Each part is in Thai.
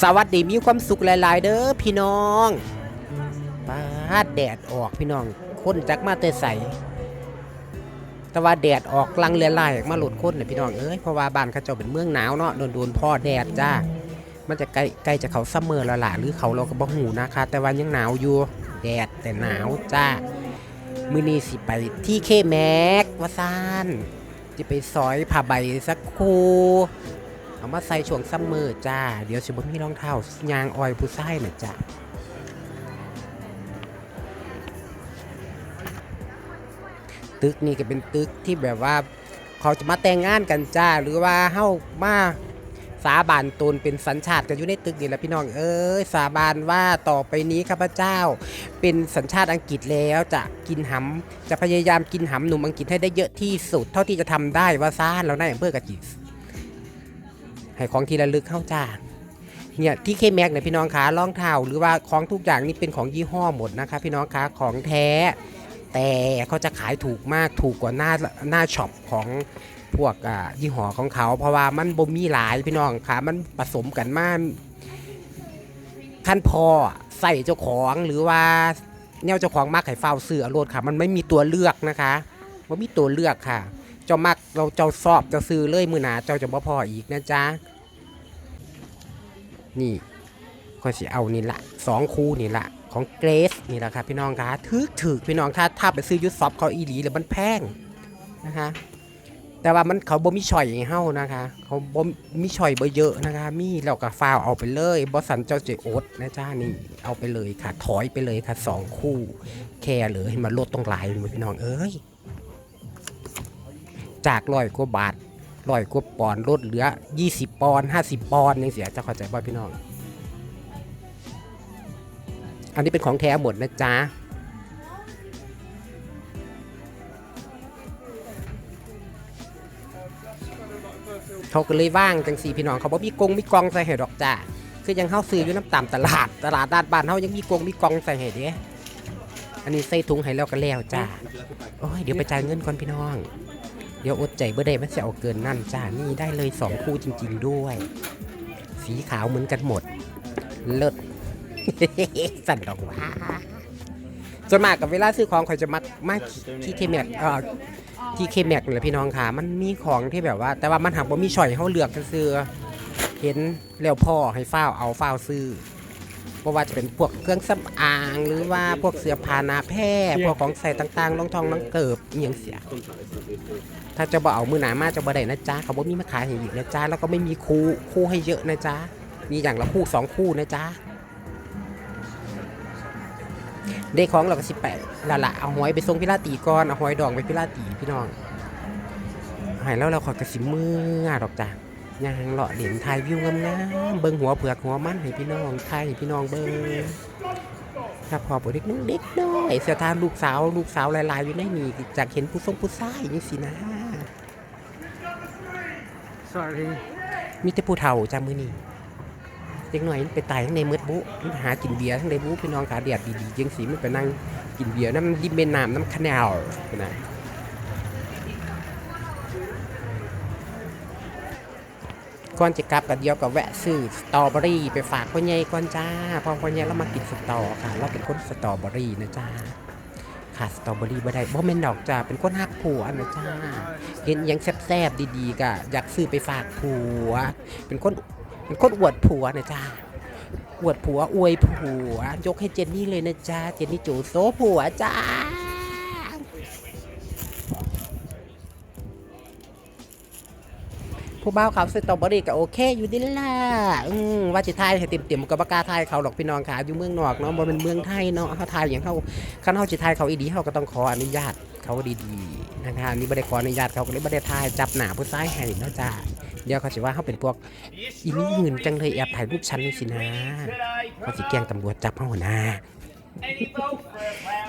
สวัสดีมีความสุขหลาย ๆ เด้อพี่น้องปาดแดดออกพี่น้อง คนจักมาแต่ใสแต่ว่าแดดออกลังเลียลายมาหลุดคนเนี่ยพี่น้องเอ้ยเพราะว่าบ้านเขาเจ้าเป็นเมืองหนาวเนาะโดนโดนพ่อแดดจ้า มันจะใกล้ใกล้จะเขาซัมเมอร์แล้วล่ะหรือเขาเราก็บ่หูนะคะ แต่ว่ายังหนาวอยู่แดดแต่หนาวจ้ามือนี้สิไปที่เคแม็กว่าซานจะไปซอยผ้าใบสักคู เอามาใส่ช่วงซัมเมอร์จ้า เดี๋ยวสิบ่มีรองเท้ายางออยผู้ใส่น่ะจ้าตึกนี่ก็เป็นตึกที่แบบว่า เขาจะมาแต่งงานกันจ้า หรือว่าเฮามาสาบานตนเป็นสัญชาติกันอยู่ในตึกนี่แหละพี่น้องเอ้ยสาบานว่าต่อไปนี้ข้าพเจ้า เป็นสัญชาติอังกฤษแล้วจะกินหำจะพยายามกินหำหนุ่มอังกฤษให้ได้เยอะที่สุด เท่าที่จะทำได้ว่าซ่านเราได้อำเภอกะจิ ให้ของที่ระลึกเข้าจ้าเนี่ยที่เคแม็กเนี่ยพี่น้องขารองเท้าหรือว่าของทุกอย่างนี่เป็นของยี่ห้อหมดนะคะ พี่น้องคะของแท้ แต่เขาจะขายถูกมากถูกกว่าหน้าหน้าช็อปของพวกอ่ายี่ห้อของเขา เพราะว่ามันบ่มีหลายพี่น้องคะมันผสมกันมากขั้นพอใส่เจ้าของหรือว่าแนวเจ้าของมากไข่เฝ้าเสือโลดค่ะ มันไม่มีตัวเลือกนะคะว่ามีตัวเลือกค่ะ เจ้ามักเราเจ้าสอบเจ้าซื้อเลยมือหนาเจ้าจะบ่พออีกนะจ๊ะ นี่ก็สิเอานี่ละสองคู่นี่ละของเกรสนี่แหละครับพี่น้องคะถือถือพี่น้องถ้าถ้าไปซื้อยุทธซอฟเขาอีหลีแล้วมันแพงนะคะแต่ว่ามันเขาบ่มีช่อยให้านะคะ เขาบ่มีช่อยบ่เยอะนะคะ มีแล้วก็ฟาวเอาไปเลยบ่สันเจ้าเจโอดนะจ้านี่เอาไปเลยค่ะ ถอยไปเลยค่ะสองคู่ แค่เหลยให้มันลดตรงหลายเลยพี่น้องเอ้ย จากร้อยกว่าบาทร้อยกว่าปอนลดเหลือ 20 ปอน50 ปอนยังเสียจะเข้าใจบ่พี่น้อง อันนี้เป็นของแท้หมดนะจ๊ะเขาก็เลยว่างจังสีพี่น้องเขาบอกมีกงมีกองใส่ให้ดอกจ้าคือยังเข้าซื้ออยู่น้ำตามตลาด ตลาดด้านบ้านเขายังมีกงมีกองใส่ให้เด้อันนี้ใส่ถุงให้แล้วก็แล้วจ้าโอ้ยเดี๋ยวไปจ่ายเงินก่อนพี่น้อง เดี๋ยวอดใจเบอร์ใดมันจะเอาเกินนั่นจ้านี่ได้เลยสองคู่จริง ๆ ด้วย สีขาวเหมือนกันหมด เลิศสั่นดอกว่าส่วนมากกับเวลาซื้อของเขาจะมักมากที่เคแม็กเอ่อที่เคแม็กเลยพี่น้องค่ะ มันมีของที่แบบว่า แต่ว่ามันหักว่ามีช่อยให้เขาเลือกซื้อๆเห็นแล้วพ่อให้ฝ้าวเอาฝ้าวซื้อ เพราะว่าจะเป็นพวกเครื่องสำอาง หรือว่าพวกเสื้อผ้าหนาแพร่พวกของใส่ต่างๆรองทองน้องเกิบอหย่างเสีย ถ้าจะบ่เอามือหนามาจะบ่ได้นะจ๊ะเขาบ่มีมาขายให้อีกนะจ๊ะแล้วก็ไม่มีคู่คู่ให้เยอะนะจ๊ะมีอย่างละคู่สองคู่นะจ๊ะเด็กของเราก็สิบแปดละละเอาหอยไปส่งพิลาตีก่อนเอาหอยดองไปพิลาตีพี่น้องหายแล้วเราขอกระสิมือดอกจ้ะ ยางเลาะเหรียญไทยวิวงามๆเบิ้งหัวเผือกหัวมันให้พี่น้องไทยให้พี่น้องเบิ้งถ้าพอปเด็กน้องเด็กน้อยเสียทานลูกสาวลูกสาวหลายๆอยู่ในนี่จากเห็นผู้ทรงผู้ชายนี่สินะ Sorry. มีแต่ผู้เฒ่าจ้ามือนี่เด็กหน่อยมันไปตายทั้งในมืดบุมันหากินเบียร์ทั้งในบุพี่น้องขาเดียดดีๆยังสีมันไปนั่งกินเบียร์น้ำริมแม่น้ำน้ำคะแนลนะ ก่อนจะกลับกับเดียวกับแวะซื้อสตรอเบอรี่ไปฝากพ่อใหญ่ก่อนจ้าพอพ่อใหญ่เรามากินสตรอค่ะ เราเป็นคนสตรอเบอรี่นะจ้าขาดสตรอเบอรี่บ่ได้บ่แม่นดอกจ้าเป็นคนหักผัวนะจ้าเห็นยังแซ่บๆดีๆก็อยากซื้อไปฝากผัว เป็นคนเป็นคนอวดผัวนะจ้าอวดผัวอวยผัว ยกให้เจนนี่เลยนะจ้าเจนนี่จูโซผัวจ้า ผู้บ่าวเขาสตรอเบอรี่ก็โอเคอยู่ดีล่ะอืมว่าจะทายให้เต็มๆกับปากกาทายเขาหรอกพี่น้องค่ะอยู่เมืองนอกเนาะบ่เป็นเมืองไทยเนาะเขาทายอย่างเขาคันเขาจะทายเขาอีดีเขาก็ต้องขออนุญาตเขาดีๆนะคะอันนี่ไม่ได้ขออนุญาตเขาก็เลยไม่ได้ทายจับหนาผู้ชายให้เนาะจ้าเดี๋ยวเขาสิว่าเขาเป็นพวกอีนี่หื่นจังเลยแอบถ่ายรูปฉันนี่สินะเขาสิแกล้งตำรวจจับเขาหัวหน้า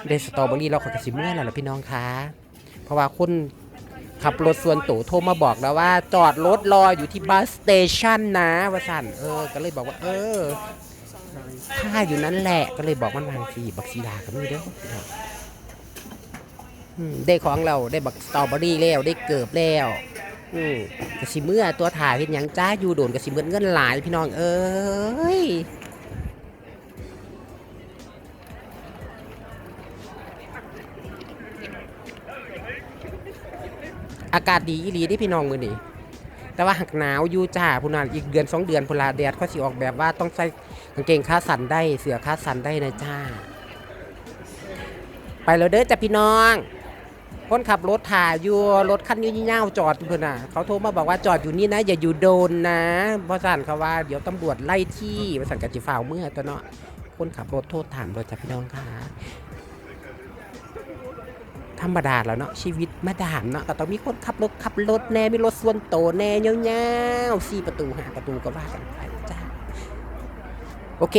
ได้สตรอเบอรี่เราขอกระสิเมื่อแล้วล่ะพี่น้องคะเพราะว่าคน ขับรถส่วนตัวโทรมาบอกแล้วว่า จอดรถรออยู่ที่บัสสเตชันนะว่าสั่นเออ ก็เลยบอกว่า เออถ้าอยู่นั้นแหละก็เลยบอกมันวางสีบักซีดาก็มีเด้อได้ของเราได้บักสตรอเบอรี่แล้วได้เกิบแล้วอืมกสิเมื่อตัวถ่ายเห็นยังจ้าอยู่โดนกสิเมื่อเงินหลายพี่น้องเอ้ย อากาศดีอีหลีที่พี่น้องมือนี่แต่ว่าหักหนาวอยู่จ้าพุ่นานอีกเดือนสองเดือนพลาแดดเขาสิออกแบบว่าต้องใส่กางเกงขาสั้นได้เสื้อขาสั้นได้นะจ้า ไปแล้วเด้อจ้ะพี่น้อง คนขับรถถ่ายอยู่รถคันอยูยี่เง่าจอดเพื่อนน่ะ เขาโทรมาบอกว่าจอดอยู่นี่นะ อย่าอยู่โดนนะเพราะสั่นเขาว่าเดี๋ยวตำรวจไล่ที่บริษัทกจิฟ้าวเมื่อตัวเนาะคนขับรถโทษถามรถจ้ะพี่น้องค่ะ ธรรมดาแล้วเนาะชีวิตมาดามเนาะก็ต้องมีคนขับรถขับรถแน่มีรถส่วนโตวแน่เงี้ยวๆสี่ประตูหาประตูก็ว่ากันไปจ้าโอเค